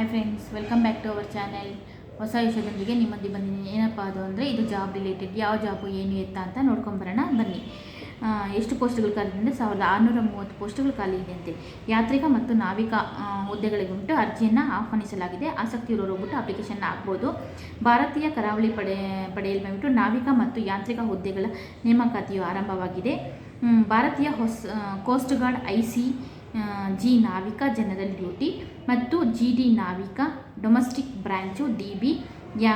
Hi friends welcome back to our channel ಹೊಸ ವಿಷಯದೊಂದಿಗೆ ನಿಮ್ಮೊಂದಿಗೆ ಬಂದಿದ್ದೀನಿ. ಏನಪ್ಪ ಅದು ಅಂದರೆ ಇದು ಜಾಬ್ ರಿಲೇಟೆಡ್ ಯಾವ ಜಾಬು ಏನು ಎತ್ತ ಅಂತ ನೋಡ್ಕೊಂಬರೋಣ ಬನ್ನಿ. ಎಷ್ಟು ಪೋಸ್ಟ್ಗಳು ಖಾಲಿ ಅಂದರೆ ಸಾವಿರದ ಆರುನೂರ ಮೂವತ್ತು ಪೋಸ್ಟ್ಗಳು ಖಾಲಿ ಇದೆ ಅಂತೆ. ಯಾತ್ರಿಕ ಮತ್ತು ನಾವಿಕ ಹುದ್ದೆಗಳಿಗುಂಟು ಅರ್ಜಿಯನ್ನು ಆಹ್ವಾನಿಸಲಾಗಿದೆ. ಆಸಕ್ತಿ ಇರೋರು ಹೋಗ್ಬಿಟ್ಟು ಅಪ್ಲಿಕೇಶನ್ ಹಾಕ್ಬೋದು. ಭಾರತೀಯ ಕರಾವಳಿ ಪಡೆ ಪಡೆಯಲು ಬಂದ್ಬಿಟ್ಟು ನಾವಿಕ ಮತ್ತು ಯಾಂತ್ರಿಕ ಹುದ್ದೆಗಳ ನೇಮಕಾತಿಯು ಆರಂಭವಾಗಿದೆ. ಭಾರತೀಯ ಹೊಸ coast guard I C G Navika general duty ಮತ್ತು ಜಿ ಡಿ ನಾವಿಕ ಡೊಮೆಸ್ಟಿಕ್ ಬ್ರ್ಯಾಂಚು ಡಿ ಬಿ ಯಾ,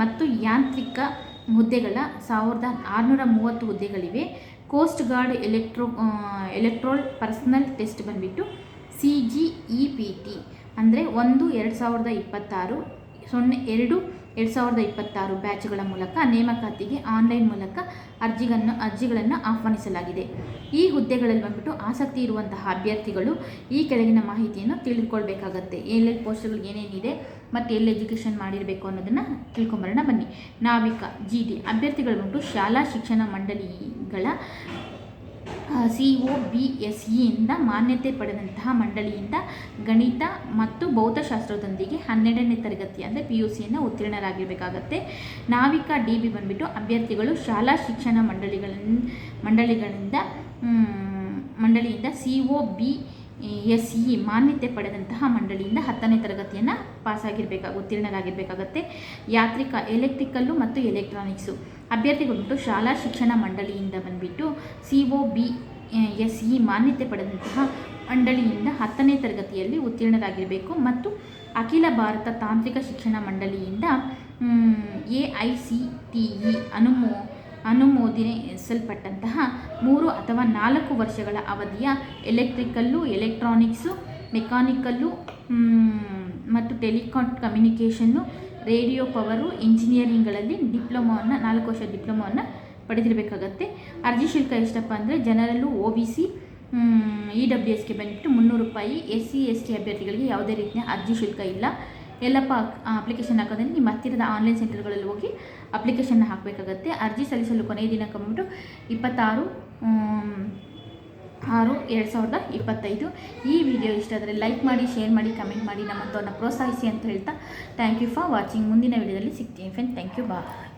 ಮತ್ತು ಯಾಂತ್ರಿಕ ಹುದ್ದೆಗಳ ಸಾವಿರದ ಆರುನೂರ ಮೂವತ್ತು ಹುದ್ದೆಗಳಿವೆ. ಕೋಸ್ಟ್ ಗಾರ್ಡ್ ಎಲೆಕ್ಟ್ರೋ ಎಲೆಕ್ಟ್ರೋಲ್ ಪರ್ಸನಲ್ ಟೆಸ್ಟ್ ಬಂದುಬಿಟ್ಟು C G E P T, ಅಂದರೆ ಒಂದು ಎರಡು ಸಾವಿರದ ಇಪ್ಪತ್ತಾರು ಸೊನ್ನೆ ಎರಡು ಎರಡು ಸಾವಿರದ ಇಪ್ಪತ್ತಾರು ಬ್ಯಾಚ್ಗಳ ಮೂಲಕ ನೇಮಕಾತಿಗೆ ಆನ್ಲೈನ್ ಮೂಲಕ ಅರ್ಜಿಗಳನ್ನು ಅರ್ಜಿಗಳನ್ನು ಆಹ್ವಾನಿಸಲಾಗಿದೆ. ಈ ಹುದ್ದೆಗಳಲ್ಲಿ ಬಂದ್ಬಿಟ್ಟು ಆಸಕ್ತಿ ಇರುವಂತಹ ಅಭ್ಯರ್ಥಿಗಳು ಈ ಕೆಳಗಿನ ಮಾಹಿತಿಯನ್ನು ತಿಳಿದುಕೊಳ್ಬೇಕಾಗತ್ತೆ. ಎಲ್ಲೆಲ್ಲಿ ಪೋಸ್ಟ್ಗಳು ಏನೇನಿದೆ ಮತ್ತು ಎಲ್ಲಿ ಎಜುಕೇಷನ್ ಮಾಡಿರಬೇಕು ಅನ್ನೋದನ್ನು ತಿಳ್ಕೊಂಬರೋಣ ಬನ್ನಿ. ನಾವಿಕ ಜಿ ಡಿ ಅಭ್ಯರ್ಥಿಗಳು ಬಂದ್ಬಿಟ್ಟು ಶಾಲಾ ಶಿಕ್ಷಣ ಮಂಡಳಿಗಳ ಸಿ ಒ ಬಿ ಎಸ್ ಇಯಿಂದ ಮಾನ್ಯತೆ ಪಡೆದಂತಹ ಮಂಡಳಿಯಿಂದ ಗಣಿತ ಮತ್ತು ಭೌತಶಾಸ್ತ್ರದೊಂದಿಗೆ ಹನ್ನೆರಡನೇ ತರಗತಿ ಅಂದರೆ ಪಿ ಯು ಸಿಯನ್ನು ಉತ್ತೀರ್ಣರಾಗಿರಬೇಕಾಗತ್ತೆ. ನಾವಿಕ ಡಿ ಬಿ ಬಂದುಬಿಟ್ಟು ಅಭ್ಯರ್ಥಿಗಳು ಶಾಲಾ ಶಿಕ್ಷಣ ಮಂಡಳಿಗಳ ಮಂಡಳಿಗಳಿಂದ ಮಂಡಳಿಯಿಂದ C O B S E ಮಾನ್ಯತೆ ಪಡೆದಂತಹ ಮಂಡಳಿಯಿಂದ ಹತ್ತನೇ ತರಗತಿಯನ್ನು ಪಾಸಾಗಿರಬೇಕಾಗ ಉತ್ತೀರ್ಣರಾಗಿರಬೇಕಾಗತ್ತೆ ಯಾತ್ರಿಕ ಎಲೆಕ್ಟ್ರಿಕಲ್ಲು ಮತ್ತು ಎಲೆಕ್ಟ್ರಾನಿಕ್ಸು. ಅಭ್ಯರ್ಥಿಗಳು ಶಾಲಾ ಶಿಕ್ಷಣ ಮಂಡಳಿಯಿಂದ ಬಂದುಬಿಟ್ಟು C O B S E ಮಾನ್ಯತೆ ಪಡೆದಂತಹ ಮಂಡಳಿಯಿಂದ ಹತ್ತನೇ ತರಗತಿಯಲ್ಲಿ ಉತ್ತೀರ್ಣರಾಗಿರಬೇಕು ಮತ್ತು ಅಖಿಲ ಭಾರತ ತಾಂತ್ರಿಕ ಶಿಕ್ಷಣ ಮಂಡಳಿಯಿಂದ A I C T E ಅನುಮೋ ಅನುಮೋದಿಸಲ್ಪಟ್ಟಂತಹ ಮೂರು ಅಥವಾ ನಾಲ್ಕು ವರ್ಷಗಳ ಅವಧಿಯ ಎಲೆಕ್ಟ್ರಿಕಲ್ಲು, ಎಲೆಕ್ಟ್ರಾನಿಕ್ಸು, ಮೆಕ್ಯಾನಿಕಲ್ಲು ಮತ್ತು ಟೆಲಿಕಾಮ್ ಕಮ್ಯುನಿಕೇಷನ್ನು, ರೇಡಿಯೋ ಪವರು, ಇಂಜಿನಿಯರಿಂಗ್ಗಳಲ್ಲಿ ಡಿಪ್ಲೊಮೋವನ್ನು, ನಾಲ್ಕು ವರ್ಷ ಡಿಪ್ಲೊಮೋವನ್ನು ಪಡೆದಿರಬೇಕಾಗತ್ತೆ. ಅರ್ಜಿ ಶುಲ್ಕ ಎಷ್ಟಪ್ಪ ಅಂದರೆ general O B C E W ಎಸ್ಗೆ ಬಂದುಬಿಟ್ಟು ಮುನ್ನೂರು ರೂಪಾಯಿ ಎಸ್ ಸಿ ಎಸ್ ಟಿ ಅಭ್ಯರ್ಥಿಗಳಿಗೆ ಯಾವುದೇ ರೀತಿಯ ಅರ್ಜಿ ಶುಲ್ಕ ಇಲ್ಲ. ಎಲ್ಲಪ್ಪ ಅಪ್ಲಿಕೇಶನ್ ಹಾಕೋದ್ರೆ ನಿಮ್ಮ ಹತ್ತಿರದ ಆನ್ಲೈನ್ ಸೆಂಟರ್ಗಳಲ್ಲಿ ಹೋಗಿ ಅಪ್ಲಿಕೇಶನ್ನ ಹಾಕಬೇಕಾಗತ್ತೆ. ಅರ್ಜಿ ಸಲ್ಲಿಸಲು ಕೊನೆಯ ದಿನಾಂಕ ಬಂದ್ಬಿಟ್ಟು ಇಪ್ಪತ್ತಾರು ಆರು, ಎರಡು ಸಾವಿರದ ಇಪ್ಪತ್ತೈದು. ಈ ವಿಡಿಯೋ ಇಷ್ಟ ಆದರೆ ಲೈಕ್ ಮಾಡಿ ಶೇರ್ ಮಾಡಿ ಕಮೆಂಟ್ ಮಾಡಿ ನಮ್ಮಂಥವ್ರನ್ನ ಪ್ರೋತ್ಸಾಹಿಸಿ ಅಂತ ಹೇಳ್ತಾ ಥ್ಯಾಂಕ್ ಯು ಫಾರ್ ವಾಚಿಂಗ್ ಮುಂದಿನ ವಿಡಿಯೋದಲ್ಲಿ ಸಿಗ್ತೀನಿ ಫ್ರೆಂಡ್ ಥ್ಯಾಂಕ್ ಯು ಬಾಯ್